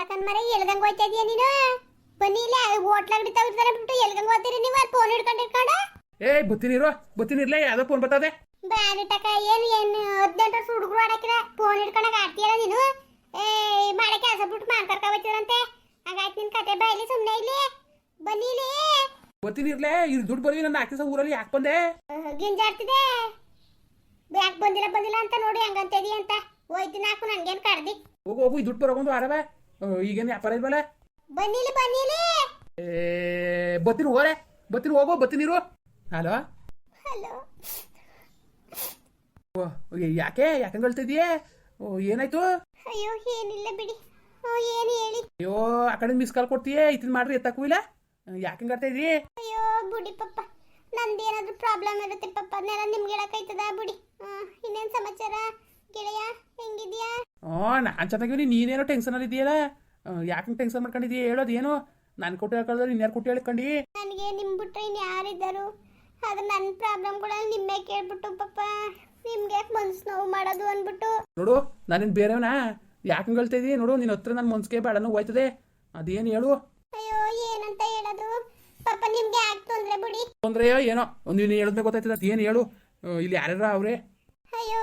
ಯಾಕಂದ್ ಮರ ಎಲ್ಗಂಗ್ ಹೋಯ್ತಾ ಇದೀಯ ನೀನು? ಬನ್ನಿ ಇಲ್ಲ ಹೋಟ್ಲಾಗ ಬಿಟ್ಟು ಬಿಟ್ಟು ಎಲ್ಗಂಗ್ ಹೋಗ್ತೀರಿ ನೀವು? ಅಲ್ಲಿ ಫೋನ್ ಹಿಡ್ಕೊಂಡು ಹಿಡ್ಕೊಂಡು ಏ ಬತ್ತೀನಿ ಇರೋ ಬತ್ತೀನಿ ಯಾವ್ದೋ ಫೋನ್ ಬರ್ತದೆ. ಬ್ಯಾರಿ ಏನು ಏನ್ ಹದಿನೆಂಟು ವರ್ಷ ಹುಡುಗರು ಆಡಕ್ಕಿಲ್ಲ ಫೋನ್ ಹಿಡ್ಕೊಂಡಾಗ ಆಡ್ತೀಯಲ್ಲ ನೀನು? ಏ ಮಾಡಕ್ಕೆ ಕೆಲಸ ಬಿಟ್ಟು ಮಾಡ್ಕರ್ಕ ಹೋಗ್ತೀರಂತೆ ಹಾಗಾಯ್ತು ನಿನ್ ಕತೆ ಬಾಯ್ಲಿ ಸುಮ್ಮನೆ ಇಲ್ಲಿ ಬನ್ನಿ ಇಲ್ಲಿ. ಬತ್ತೀನಿ ಇರ್ಲೇ ಇದು ದುಡ್ಡು ಬರೀ ನನ್ನ ದಿವಸ ಊರಲ್ಲಿ ಯಾಕೆ ಬಂದೆ? ಗಿಂಜಾಡ್ತಿದೆ. ಯಾಕೆ ಬಂದಿಲ್ಲ ಬಂದಿಲ್ಲ ಅಂತ ನೋಡಿ ಹಂಗಂತದಿ ಅಂತ. ಹೋಯ್ತು ಹಾಕು ನನ್ಗೇನ್ ಕಡ್ದಿ? ಹೋಗು ಹೋಗು ಈ ದುಡ್ಡು ಬರೋಗೊಂದು ಆರವ ಈಗೇನು ವ್ಯಾಪಾರ ಇಲ್ವಲ್ಲ? ಬನ್ನಿಲಿ ಬನ್ನಿಲಿ. ಬನ್ನಿ ಏ ಬತ್ತೀನಿ ಹೋರೆ ಬತ್ತೀನಿ ಹೋಗು ಬತ್ತಿನಿರು ಹಲೋ ಹಲೋ ಓ, ಯಾಕೆ? ಯಾಕಂಗ್ ಹೇಳ್ತಿದ್ಯೆ ಓ ಏನಾಯ್ತು? ಅಯ್ಯೋ ಏನಿಲ್ಲ ಬಿಡಿ. ಓ ಏನು ಹೇಳಿ? ಅಯ್ಯೋ ಆ ಕಡೆ ಮಿಸ್ ಕಾಲ್ ಕೊಡ್ತೀಯೇ? ಇತ್ತಿನ ಮಾಡ್ರಿ ಎತ್ತಕ್ಕೂ ಇಲ್ಲ? ಯಾಕಂಗ್ ಹೇಳ್ತಾ ಇದ್ರಿ ಅಯ್ಯೋ ಬುಡಿ ಪಪ್ಪ. ನಂದೇನಾದ್ರೂ ಪ್ರಾಬ್ಲಮ್ ಇರುತ್ತೆ ಪಪ್ಪ. ಅದನ್ನೆಲ್ಲ ನಿಮ್ಗೆ ಹೇಳಕ್ಕಾಯ್ತದ ಬುಡಿ? ಹ್ಞೂ ಇನ್ನೇನ್ ಸಮಾಚಾರ? ಗೆಳೆಯ ಹೆಂಗಿದ್ಯಾ ಓ ನಾನು ಚೆನ್ನಾಗಿವ್ನಿ ನೀನೇನೋ ಟೆನ್ಷನಲ್ಲಿ ಇದೆಯಲ್ಲ. ಯಾಕಂಗೆ ಟೆನ್ಷನ್ ಮಾಡ್ಕೊಂಡಿದ್ದೀಯ ಹೇಳೋದು ಏನು ನಾನು ಕೊಟ್ಟು ಹೇಳ್ಕೊಳ್ದ್ರೆ ಇನ್ಯಾರು ಕೊಟ್ಟು ಹೇಳ್ಕೊಂಡು. ನನಗೆ ನಿಮ್ ಬಿಟ್ರೆ ಇನ್ ಯಾರಿದ್ದರು? ಅದು ನನ್ನ ಕೂಡ ನಿಮ್ಮೇ ಕೇಳ್ಬಿಟ್ಟು ಪಾಪ. ನಿಮ್ಗೆ ಯಾಕೆ ಮನ್ಸು ನೋವು ಮಾಡೋದು ಅಂದ್ಬಿಟ್ಟು? ನೋಡು ನಾನೇನು ಬೇರೆಯವನಾ? ಯಾಕೆ ಹೇಳ್ತಾ ಇದೀಯ? ನೋಡು ನಿನ್ನ ಹತ್ರ ನನ್ನ ಮನ್ಸಿಗೆ ಬೇಡನು ಹೋಯ್ತದೆ. ಅದೇನು ಹೇಳು? ಅಯ್ಯೋ ಏನಂತ ಹೇಳೋದು? ಪಾಪ ನಿಮ್ಗೆ ಯಾಕೆ ತೊಂದ್ರೆ ಬಿಡಿ? ತೊಂದ್ರೆಯೋ ಏನೋ? ನೀನು ಹೇಳಿದ್ಮೇಲೆ ಗೊತ್ತಾಯ್ತದ ಅದೇನು ಹೇಳು? ಇಲ್ಲಿ ಯಾರ್ಯಾರ ಅವರೇ? ಅಯ್ಯೋ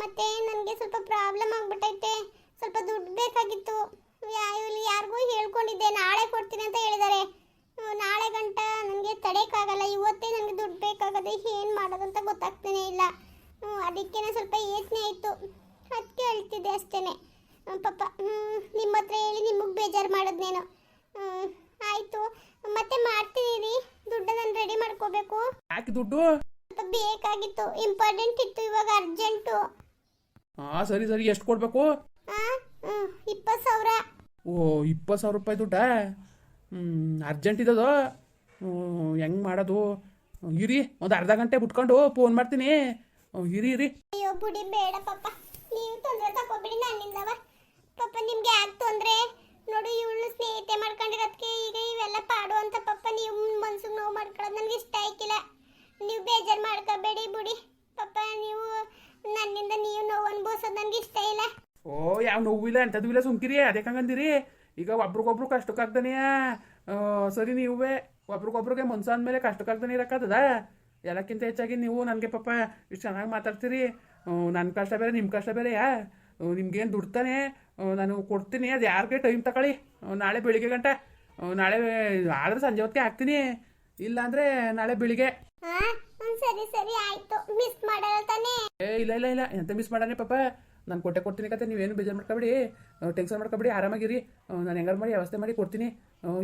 ಮತ್ತೆ ನನಗೆ ಸ್ವಲ್ಪ ಪ್ರಾಬ್ಲಮ್ ಆಗ್ಬಿಟ್ಟೈತೆ. ಸ್ವಲ್ಪ ದುಡ್ಡು ಬೇಕಾಗಿತ್ತು. ಇಲ್ಲಿ ಯಾರಿಗೂ ಹೇಳ್ಕೊಂಡಿದ್ದೆ, ನಾಳೆ ಕೊಡ್ತೀನಿ ಅಂತ ಹೇಳಿದ್ದಾರೆ ನಾಳೆ ಗಂಟ ನನಗೆ ತಡೆಯೋಕ್ಕಾಗಲ್ಲ. ಇವತ್ತೇ ನನಗೆ ದುಡ್ಡು ಬೇಕಾಗದೆ ಏನು ಮಾಡೋದಂತ ಗೊತ್ತಾಗ್ತಾನೆ ಇಲ್ಲ. ಅದಕ್ಕೇನೆ ಸ್ವಲ್ಪ ಯೋಚನೆ ಆಯಿತು. ಅದಕ್ಕೆ ಹೇಳ್ತಿದ್ದೆ ಅಷ್ಟೇ ಪಾಪ ನಿಮ್ಮ ಹತ್ರ ಹೇಳಿ ನಿಮಗೆ ಬೇಜಾರು ಮಾಡೋದು ನೇನು ಆಯಿತು. ಮತ್ತೆ ಮಾಡ್ತೀನಿ ದುಡ್ಡು ನಾನು ರೆಡಿ ಮಾಡ್ಕೋಬೇಕು. ಯಾಕೆ ದುಡ್ಡು? ಬೇಕಾಗಿತ್ತು. ಇಂಪಾರ್ಟೆಂಟ್ ಇತ್ತು ಇವಾಗ ಅರ್ಜೆಂಟು ಹಾಂ ಸರಿ ಸರಿ ಎಷ್ಟು ಕೊಡಬೇಕು? ಇಪ್ಪತ್ತು ಸಾವಿರ. ಓ ಇಪ್ಪತ್ತು ಸಾವಿರ ರೂಪಾಯಿ ದುಡ್ಡ? ಅರ್ಜೆಂಟ್ ಇದ್ದದು ಹೆಂಗೆ ಮಾಡೋದು? ಇರಿ ಒಂದು ಅರ್ಧ ಗಂಟೆ ಬಿಟ್ಕೊಂಡು ಫೋನ್ ಮಾಡ್ತೀನಿ. ಇರಿ ಇರಿ. ಅಯ್ಯೋ ಬಿಡಿ ಬೇಡ ಪಾಪ. ನೀವು ತೊಂದರೆ ತಗೋಬಿಡಿ ನನ್ನಿಂದವ. ಪಾಪ ನಿಮ್ಗೆ ಯಾಕೆ ತೊಂದರೆ? ನೋಡಿ ಇವಳು ಸ್ನೇಹಿತೆ ಮಾಡ್ಕೊಂಡಿರೋದಕ್ಕೆ ಈಗ ಇವೆಲ್ಲ ಪಾಡು ಅಂತ ಪಾಪ ನೀವು ಮನ್ಸಿಗೆ ನೋವು ಮಾಡ್ಕೊಳ್ಳೋದು ನನಗೆ ಇಷ್ಟ ಆಯ್ಕಿಲ್ಲ ನೀವು ಬೇಜಾರು ಮಾಡ್ಕೋಬೇಡಿ ಬಿಡಿ. ಪಾಪ ನೀವು ನನ್ನಿಂದ ನೀವು ನೋವು ಅನ್ಭವಿಸೋದು ನನಗೆ ಇಷ್ಟ ಇಲ್ಲ. ಓ ಯಾವ ನೋವಿಲ್ಲ ಎಂಥದ್ದು ಇಲ್ಲ ಸುಮ್ಕಿರಿ. ಅದಕ್ಕೆ ಹಂಗಂದಿರಿ. ಈಗ ಒಬ್ರಿಗೊಬ್ರು ಕಷ್ಟಕ್ಕಾಗ್ದಾನೆಯ ಸರಿ ನೀವೇ. ಒಬ್ರಿಗೊಬ್ರಿಗೆ ಮನ್ಸು ಅಂದಮೇಲೆ ಕಷ್ಟಕ್ಕಾಗ್ದಾನೆ ಇರೋಕ್ಕಾಗ್ತದ? ಎಲ್ಲಕ್ಕಿಂತ ಹೆಚ್ಚಾಗಿ ನೀವು ನನಗೆ ಪಾಪ ಇಷ್ಟು ಚೆನ್ನಾಗಿ ಮಾತಾಡ್ತೀರಿ. ನನ್ನ ಕಷ್ಟ ಬೇರೆ ನಿಮ್ಮ ಕಷ್ಟ ಬೇರೆ ಯಾ ನಿಮ್ಗೇನು ದುಡ್ತಾನೆ ನಾನು ಕೊಡ್ತೀನಿ. ಅದು ಯಾರಿಗೆ ಟೈಮ್ ತಗೊಳ್ಳಿ. ನಾಳೆ ಬೆಳಿಗ್ಗೆ ಗಂಟೆ. ನಾಳೆ ಆದ್ರೆ ಸಂಜೆ ಹೊತ್ತಿಗೆ ಹಾಕ್ತೀನಿ. ಇಲ್ಲಾಂದರೆ ನಾಳೆ ಬೆಳಿಗ್ಗೆ. ಸರಿ ಸರಿ ಆಯ್ತು. ಮಿಸ್ ಮಾಡಲ್ಲ ತಾನೇ? ಏ ಇಲ್ಲ ಇಲ್ಲ ಇಲ್ಲ. ಎಂತ ಮಿಸ್ ಮಾಡಾನೆ ಪಾಪ? ನಾನು ಕೊಟ್ಟೆ ಕೊಡ್ತೀನಿ ಕತೆ ನೀವೇನು ಬೇಜಾರು ಮಾಡ್ಕೊಬೇಡಿ. ಟೆನ್ಷನ್ ಮಾಡ್ಕೊಬೇಡಿ ಆರಾಮಾಗಿರಿ. ನಾನು ಹೆಂಗಾರು ಮಾಡಿ ವ್ಯವಸ್ಥೆ ಮಾಡಿ ಕೊಡ್ತೀನಿ.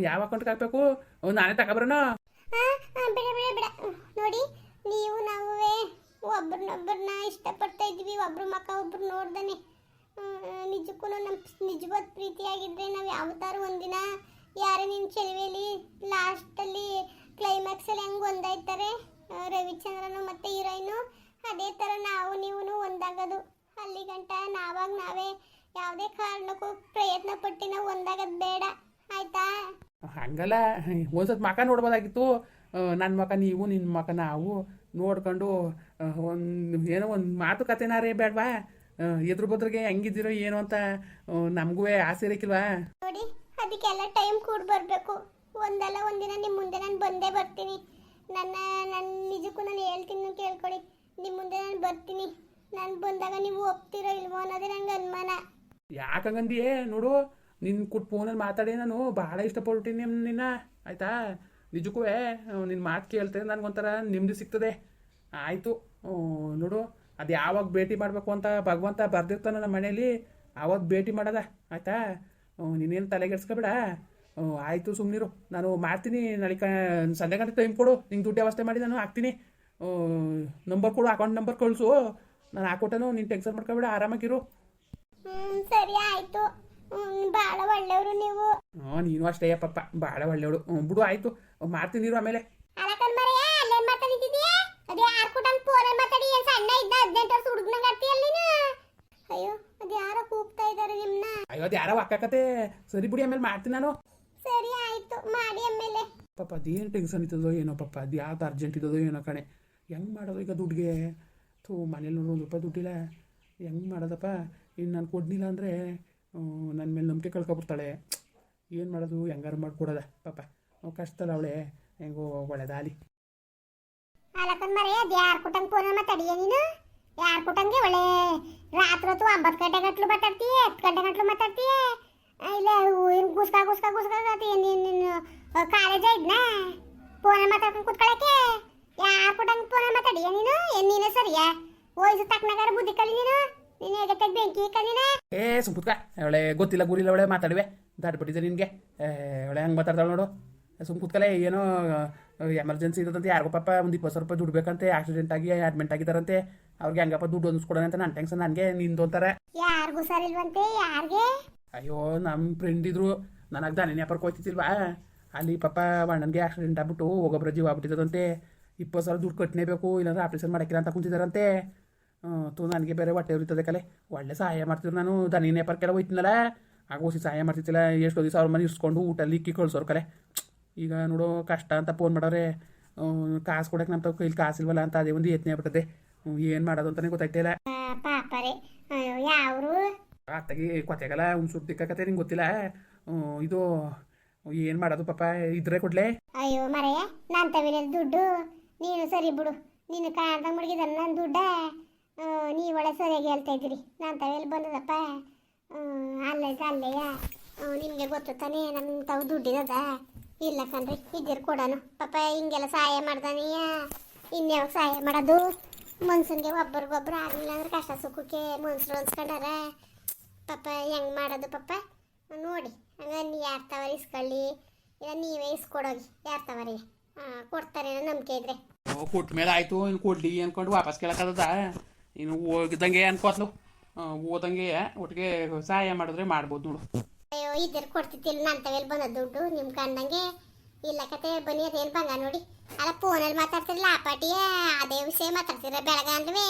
ಯಾವ ಅಕೌಂಟ್ ಹಾಕ್ಬೇಕು? ನಾನೇ ತಗೊಬರೋಣ? ಬಿಡ ಬಿಡ ಬಿಡ. ನೋಡಿ ನೀವು ನಾವುವೇ ಒಬ್ರನ್ನೊಬ್ರನ್ನ ಇಷ್ಟಪಡ್ತಾ ಇದ್ವಿ ಒಬ್ರು ಮಕ್ಕ ಒಬ್ರು ನೋಡ್ದಾನೆ. ನಿಜಕ್ಕೂ ನಮ್ಮ ನಿಜವಾದ ಪ್ರೀತಿಯಾಗಿದ್ರೆ ನಾವು ಯಾವತ್ತಾರು ಒಂದಿನ ಯಾರೇ ನಿನ್ನ ಚೆಲುವೆಯಲ್ಲಿ ಲಾಸ್ಟಲ್ಲಿ ಕ್ಲೈಮ್ಯಾಕ್ಸಲ್ಲಿ ಹೆಂಗೆ ಒಂದಾಯ್ತಾರೆ? ರವಿಚಂದ್ರನು ಮತ್ತು ಹೀರೋಯಿನು. ಅದೇ ಥರ ನಾವು ನೀವು ಒಂದಾಗೋದು. ಅಲ್ಲಿ ಗಂಟ ನಾವಾಗ ನಾವೇ ಯಾವುದೇ ಕಾರಣಕ್ಕೂ ಪ್ರಯತ್ನ ಪಟ್ಟು ನಾವು ಒಂದಾಗೋದು ಬೇಡ. ಆಯ್ತಾ? ಹಂಗಲ್ಲ ಒಂದ್ಸತ್ ಮಕ ನೋಡ್ಬೋದಾಗಿತ್ತು. ನನ್ನ ಮಕ ನೀವು ನಿನ್ನ ಮಕ ನಾವು ನೋಡ್ಕೊಂಡು ಒಂದು ಏನೋ ಒಂದು ಮಾತುಕತೆನಾರೇ ಬೇಡವಾ ಎದುರು ಬದ್ರಿಗೆ ಹೆಂಗಿದ್ದೀರೋ ಏನು ಅಂತ ನಮಗೂ ಆಸೆ ಇರಕ್ಕಿಲ್ವಾ ನೋಡಿ ಅದಕ್ಕೆಲ್ಲ ಟೈಮ್ ಕೂಡ ಬರಬೇಕು. ಒಂದಲ್ಲ ಒಂದಿನ ನಿಮ್ಮ ಮುಂದೆ ನಾನು ಬಂದೇ ಬರ್ತೀನಿ. ನನ್ನ ನನ್ನ ನಿಜಕ್ಕೂ ನಾನು ಹೇಳ್ತೀನಿ ಕೇಳ್ಕೊಳ್ಳಿ ನಿಮ್ಮ ಮುಂದೆ ನಾನು ಬರ್ತೀನಿ. ನಾನು ಬಂದಾಗ ನೀವು ಒಪ್ತಿರೋ ಇಲ್ವೋ ಅನ್ನೋದೇ ನಂಗೆ ಅನುಮಾನ. ಯಾಕಂಗಂದಿಯೇ ನೋಡು ನಿನ್ನ ಕೊಟ್ಟು ಫೋನಲ್ಲಿ ಮಾತಾಡಿ ನಾನು ಭಾಳ ಇಷ್ಟಪಡ್ತೀನಿ ನಿನ್ನ. ಆಯ್ತಾ? ನಿಜಕ್ಕೂ ನಿನ್ನ ಮಾತು ಕೇಳ್ತೇನೆ ನನಗೊಂಥರ ನಿಮ್ಮದು ಸಿಗ್ತದೆ. ಆಯಿತು ನೋಡು, ಅದು ಯಾವಾಗ ಭೇಟಿ ಮಾಡಬೇಕು ಅಂತ ಭಗವಂತ ಬರ್ದಿರ್ತಾನೆ ನಮ್ಮ ಮನೇಲಿ ಆವಾಗ ಭೇಟಿ ಮಾಡೋದ. ಆಯಿತಾ? ನೀನೇನು ತಲೆಗೆಡ್ಸ್ಕೊಬೇಡ. ಆಯಿತು ಸುಮ್ಮನಿರು ನಾನು ಮಾಡ್ತೀನಿ ನಾಳೆ ಗಂಟೆ ಟೈಮ್ ಕೊಡು. ನಿಂಗೆ ದುಡ್ಡು ವ್ಯವಸ್ಥೆ ಮಾಡಿ ನಾನು ಹಾಕ್ತೀನಿ. ನಂಬರ್ ಕೊಡು ಅಕೌಂಟ್ ನಂಬರ್ ಕಳಿಸು. ನಾನು ಹಾಕೊಟ್ಟನು ನೀನು ಟೆನ್ಷನ್ ಮಾಡ್ಕೊಬೇಡ ಆರಾಮಾಗಿರು. ಸರಿ ಆಯಿತು. ಭಾಳ ಒಳ್ಳೆಯವರು ನೀವು. ಹ್ಞೂ ನೀನು ಅಷ್ಟೇ ಪಪ್ಪ ಭಾಳ ಒಳ್ಳೆಯವಳು. ಬಿಡು ಆಯಿತು. ಮಾಡ್ತೀನಿ ಇರು ಆಮೇಲೆ. ಅಯ್ಯೋ ಅದು ಯಾರೋ ಕೂಗ್ತಾ ಇದ್ದಾರೆ ನಿಮ್ನ. ಅಯ್ಯೋ ಅದು ಯಾರೋ ಅಕ್ಕಕತೆ ಸರಿ ಬಿಡಿ ಆಮೇಲೆ ಮಾಡ್ತೀನಿ ನಾನು. ಮಾಡಿ ಆಮೇಲೆ. ಪಾಪ ಅದೇನು ಟೆನ್ಷನ್ ಇತ್ತದೋ ಏನೋ ಪಾಪ ಅದು ಯಾವ್ದು ಅರ್ಜೆಂಟ್ ಇದ್ದದೋ ಏನೋ ಕಣೆ. ಹೆಂಗೆ ಮಾಡೋದು ಈಗ ದುಡ್ಡಿಗೆ ಥೂ ಮನೇಲಿ ನೋಡಿ ಒಂದು ರೂಪಾಯಿ ದುಡ್ಡಿಲ್ಲ. ಹೆಂಗೆ ಮಾಡೋದಪ್ಪ? ಇನ್ನು ನಾನು ಕೊಡ್ಲಿಲ್ಲ ಅಂದರೆ ನನ್ನ ಮೇಲೆ ನಂಬಿಕೆ ಕಳ್ಕೊಬಿಡ್ತಾಳೆ. ಏನು ಮಾಡೋದು? ಹೆಂಗಾರು ಮಾಡ್ಕೊಡೋದ ಪಾಪ. ಕಷ್ಟಲ್ಲ ಅವಳೆ. ಹೆಂಗೋ ಒಳ್ಳೇದಾಲಿ ಅಲಕನ್ ಮರೆ ಅದು ಯಾರು ಕೊಟ್ಟಂಗೆ ಫೋನ್ ಮಾತಾಡಿಯ ನೀನು? ಯಾರು ಕೊಟ್ಟಂಗೆ ಒಳ್ಳೆ? ರಾತ್ರಿ ಹೊತ್ತು ಒಂಬತ್ತು ಗಂಟೆ ಗಂಟ್ಲು ಮಾತಾಡ್ತೀಯ ಹತ್ತು ಗಂಟೆ ಗಂಟ್ಲು ಮಾತಾಡ್ತೀಯ? ಇಲ್ಲ ಏನು ಗುಸ್ಕ ಗುಸ್ಕ ಗುಸ್ಕ ನೀನು ಕಾಲೇಜ್ ಇದ್ನ? ಫೋನ್ ಮಾತಾಡ್ಕೊಂಡು ಕೂತ್ಕೊಳಕ್ಕೆ? ಯಾರು ಕೊಟ್ಟಂಗೆ ಫೋನ್ ಮಾತಾಡಿಯ ನೀನು? ಏನು ನೀನೇ ಸರಿಯಾ? ವಯಸ್ಸು ತಕ್ಕನಾಗಾರ ಬುದ್ಧಿ ಕಲಿ ನೀನು? ನೀನು ಹೇಗೆ ಬೆಂಕಿ ಕಲಿನ ಏ ಸುಮ್ಕುತ್ಕ ಅವಳೆ ಗೊತ್ತಿಲ್ಲ ಗುರಿಲ್ಲ ಅವಳೆ ಮಾತಾಡುವೆ. ದಾಟ್ಬಿಟ್ಟಿದ್ದೆ ನಿನಗೆ. ಅವಳೆ ಹಂಗೆ ಮಾತಾಡ್ತಾಳೆ ನೋಡು. ಸುಮ್ ಕೂತ್ಕಲೆ ಏನೋ ಎಮರ್ಜೆನ್ಸಿ ಇರೋದಂತೆ ಯಾರಿಗೋ ಪಾಪ ಒಂದು ಇಪ್ಪತ್ತು ಸಾವಿರ ರೂಪಾಯಿ ದುಡ್ಡು ಬೇಕಂತೆ. ಆಕ್ಸಿಡೆಂಟ್ ಆಗಿ ಅಡ್ಮಿಂಟ್ ಆಗಿದಾರಂತೆ. ಅವ್ರಿಗೆ ಹಂಗಪ್ಪ ದುಡ್ಡು ಹೊಂದಿಸ್ಕೊಡೋಣ ಅಂತ ನನ್ನ ಟೆನ್ಷನ್ ನನಗೆ ನಿಂದು ಅಂತಾರೆ. ಯಾರಿಗೂ ಸರಿಲ್ವಂತೆ ಯಾರಿಗೆ? ಅಯ್ಯೋ ನಮ್ಮ ಫ್ರೆಂಡ್ ಇದ್ರು. ನನಗೆ ದಾನೆ ವ್ಯಾಪಾರಕ್ಕೆ ಹೋಗ್ತಿತ್ತಿಲ್ವಾ ಅಲ್ಲಿ ಪಾಪ ಅಣ್ಣನಿಗೆ ಆಕ್ಸಿಡೆಂಟ್ ಆಗ್ಬಿಟ್ಟು ಹೋಗೊಬ್ರ ಜೀವ ಆಗ್ಬಿಟ್ಟಿದಂತೆ ಇಪ್ಪತ್ತು ಸಾವಿರ ದುಡ್ಡು ಕಟ್ಟನೇಬೇಕು ಇಲ್ಲಾಂದ್ರೆ ಆಪ್ರೇಷನ್ ಮಾಡಕ್ಕಿಲ್ಲ ಅಂತ ಕುಂತಿದ್ದಾರಂತೆ ತು ನನಗೆ ಬೇರೆ ಹೊಟ್ಟೆ ಉರಿತದೆ ಕಲೆ. ಒಳ್ಳೆ ಸಹಾಯ ಮಾಡ್ತಿದ್ರು ನಾನು. ದನಿ ವ್ಯಾಪಾರಕ್ಕೆಲ್ಲ ಹೋಯ್ತಿನಲ್ಲ ಆಗ ಓಸಿ ಸಹಾಯ ಮಾಡ್ತಿತ್ತಿಲ್ಲ ಎಷ್ಟೋ ದಿವಸ ಅವ್ರ ಮನೆ ಇಸ್ಕೊಂಡು ಊಟ ಲಿಕ್ಕಿ ಕಳ್ಸೋರು ಕಲೆ. ಈಗ ನೋಡೋ, ಕಷ್ಟ ಅಂತ ಫೋನ್ ಮಾಡೋರೆ ಕಾಸು ಕೊಡಕ್ಕೆ ನಮ್ಮ ಕೈಲಿ ಕಾಸಿಲ್ವಲ್ಲ ಅಂತ ಅದೇ ಒಂದು ಯತ್ನೆ ಆಗ್ಬಿಟ್ಟದೆ. ಏನು ಮಾಡೋದು ಅಂತಲೇ ಗೊತ್ತಾಗ್ತಿಲ್ಲ ಅಯ್ಯೋ ಯಾವ್ರು ಅತ್ತಾಗಿ ಕೊತೆಗಲ್ಲ ಹುಣ್ಸೂರು ದಿಕ್ಕಕತ್ತೆ ನಿಂಗೆ ಗೊತ್ತಿಲ್ಲ. ಇದು, ಏನು ಮಾಡೋದು ಪಾಪ, ಇದ್ರೆ ಕೊಡ್ಲೆ? ಅಯ್ಯೋ ಮರೆಯ ನನ್ನ ತಮಿಳ ದುಡ್ಡು, ನೀನು ಸರಿ ಬಿಡು. ನೀನು ಕಾಣ್ದಂಗೆ ಮುಳುಗಿದ ನನ್ನ ದುಡ್ಡ. ನೀವು ಒಳ್ಳೆ ಸರಿಯಾಗಿ ಹೇಳ್ತಾ ಇದ್ದೀರಿ. ನನ್ನ ತವೆಯಲ್ಲಿ ಬಂದದಪ್ಪ. ಅಲ್ಲೇ, ಅಲ್ಲೆಯ. ನಿಮಗೆ ಗೊತ್ತು ತಾನೇ ನನ್ನ ತಾವು ದುಡ್ಡಿದದ ಇಲ್ಲ ಕಣ್ರಿ, ಇದ್ದಿರು ಕೊಡೋನು. ಪಾಪ, ಹಿಂಗೆಲ್ಲ ಸಹಾಯ ಮಾಡ್ದಾನೀಯ ಇನ್ಯಾವ ಸಹಾಯ ಮಾಡೋದು? ಮನ್ಸನ್ಗೆ ಒಬ್ಬರಿಗೊಬ್ರು ಆಗಲಿಲ್ಲ ಅಂದ್ರೆ ಕಷ್ಟ ಸುಖಕ್ಕೆ ಮನ್ಸರು ಅನ್ಸ್ಕೊಂಡಾರ. ಪಾಪ ಹೆಂಗ್ ಮಾಡೋದು ಪಾಪ ನೋಡಿ ಹಂಗ ನೀ ಯಾರು ತವರಿ ಇಸ್ಕೊಳ್ಳಿ? ಇಲ್ಲ ನೀವೇ ಇಸ್ಕೊಡೋಗಿ ಯಾರು ತವರಿ ಕೊಡ್ತಾರೆ ನಂಬಿಕೆ ಇದ್ರೆ. ಕೊಟ್ಟ ಮೇಲೆ ಆಯಿತು ಇನ್ ಕೊಡ್ಲಿ ಅನ್ಕೊಂಡು ವಾಪಸ್ ಕೇಳಕ್ಕದ ಇನ್ನು ಹೋಗಿದ್ದಂಗೆ ಅನ್ಕೋತ್ಲು. ಓದಂಗೆ ಒಟ್ಟಿಗೆ ಸಹಾಯ ಮಾಡಿದ್ರೆ ಮಾಡ್ಬೋದು ನೋಡು. ಅಯ್ಯೋ ಇದ್ರ ಕೊಡ್ತಿದ್ದಿಲ್ಲ ನನ್ನ ತವೆಲ್ ಬಂದ ದುಡ್ಡು ನಿಮ್ಮ ಕಂಡಂಗೆ. ಇಲ್ಲ ಕತೆ ಬನ್ನಿ ಅದೇನು ಬಂಗ ನೋಡಿ. ಅಲ್ಲ ಫೋನಲ್ಲಿ ಮಾತಾಡ್ತಿರಲ್ಲ ಆ ಪಾಟಿಯೇ ಅದೇ ವಿಷಯ ಮಾತಾಡ್ತೀರ ಬೆಳಗಾನ್ಲವೇ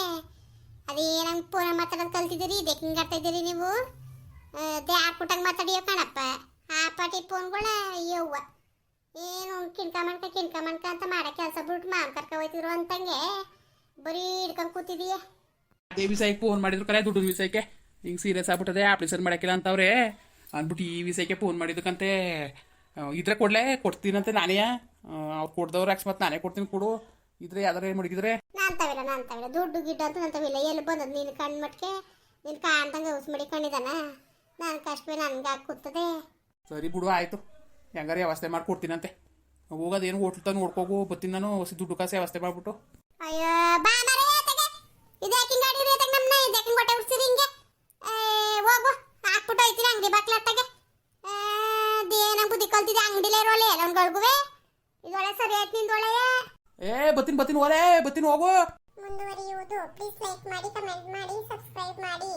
ಅದೇ ನಂಗೆ ಪೂರ ಮಾತಾಡೋದು ಕಲ್ತಿದ್ದೀರಿ, ಇದಕ್ಕೆ ಹಿಂಗೆ ಆಡ್ತಾ ಇದ್ದೀರಿ ನೀವು? ಅದೇ ಹಾಕ್ಬಿಟ್ಟಂಗೆ ಮಾತಾಡಿಯೋ ಕಣಪ್ಪ. ಆ ಪಾಟಿ ಫೋನ್ಗಳ ಅಯ್ಯವ್ವ ಏನು ಕಿಣ್ಕ ಮಣ್ಕ ಕಿಣ್ಕ ಮಣ್ಕ ಅಂತ ಮಾಡೋ ಕೆಲಸ ಬಿಟ್ಟು ಮಾನ್ ಕರ್ಕ ಹೋಯ್ತಿದ್ರು ಅಂತಂಗೆ. ಬರೀ ಹಿಡ್ಕೊಂಡು ಕೂತಿದೀಯ. ಅದೇ ವಿಷಯಕ್ಕೆ ಫೋನ್ ಮಾಡಿದ್ರು ಕರೆ, ದುಡ್ಡು ವಿಷಯಕ್ಕೆ ಹಿಂಗೆ ಸೀರಿಯಸ್ ಆಗ್ಬಿಟ್ಟದೆ ಆಪ್ರೇಷನ್ ಮಾಡೋಕ್ಕಿಲ್ಲ ಅಂತವ್ರೆ. ಅಂದ್ಬಿಟ್ಟು ಈ ವಿಷಯಕ್ಕೆ ಫೋನ್ ಮಾಡಿದ್ದಕ್ಕಂತೆ. ಇದ್ರೆ ಕೊಡಲೇ ಕೊಡ್ತೀನಂತೆ ನಾನೇ. ಅವ್ರು ಕೊಡ್ದವ್ರು ಅಕಸ್ಮಾತ್ ನಾನೇ ಕೊಡ್ತೀನಿ ಕೊಡು. ಇದ್ರೆ ಯಾವ್ದಾರ ಏನು ಮಾಡಿದ್ರೆ ನಾನ್ ತವಿಲ್ಲ ನಾನ್ ತವಿಲ್ಲ ದುಡ್ಡು ಗಿಡ್ಡು ಅಂತ ನಾನು ತವಿಲ್ಲ ಎಲ್ಲಿ ಬಂದದ್ ನೀನು ಕಣ್ಣು ಮಟ್ಕೆ? ನೀನು ಕಾಣ್ದಂಗೆ ಉಸ್ ಮಾಡಿ ಕಣ್ಣಿದಾನ? ನನ್ನ ಕಷ್ಟವೇ ನನ್ಗೆ ಹಾಕುತ್ತದೆ ಸರಿ ಬಿಡು ಆಯ್ತು. ಹೆಂಗಾರ ವ್ಯವಸ್ಥೆ ಮಾಡ್ಕೊಡ್ತೀನಂತೆ ಹೋಗೋದೇನು ಹೋಟ್ಲ್ ತಂದು ನೋಡ್ಕೋಗು ಬರ್ತೀನಿ ನಾನು ಹೊಸ ದುಡ್ಡು ಕಾಸು ವ್ಯವಸ್ಥೆ ಮಾಡ್ಬಿಟ್ಟು. ಅಯ್ಯೋ ಬಾ ಮರೆ ತಗೆ ಇದ್ಯಾಕಿಂಗ್ ಗಾಡಿ ರೀ ನಮ್ಮನ್ನ ಇದ್ಯಾಕಿಂಗ್ ಹೊಟ್ಟೆ ಉಡ್ಸಿರಿ ಹಿಂಗೆ? ಏ, ಹೋಗು. ಹಾಕ್ಬಿಟ್ಟು ಹೋಯ್ತೀನಿ ಅಂಗಡಿ ಬುದ್ಧಿ ಕಲ್ತಿದೆ ಅಂಗಡಿಲೇ ಗಳ್ಗುವೆ ಇದೊಳೆ ಸರಿ ಆಯ್ತು ನಿಂದೊಳೆಯ ಏ ಬತ್ತಿನ ಬತ್ತಿನ ಓಲೇ ಬತ್ತಿನ ಹೋಗು. ಮುಂದುವರಿಯುವುದು. ಪ್ಲೀಸ್ ಲೈಕ್ ಮಾಡಿ ಕಮೆಂಟ್ ಮಾಡಿ ಸಬ್ಸ್ಕ್ರೈಬ್ ಮಾಡಿ.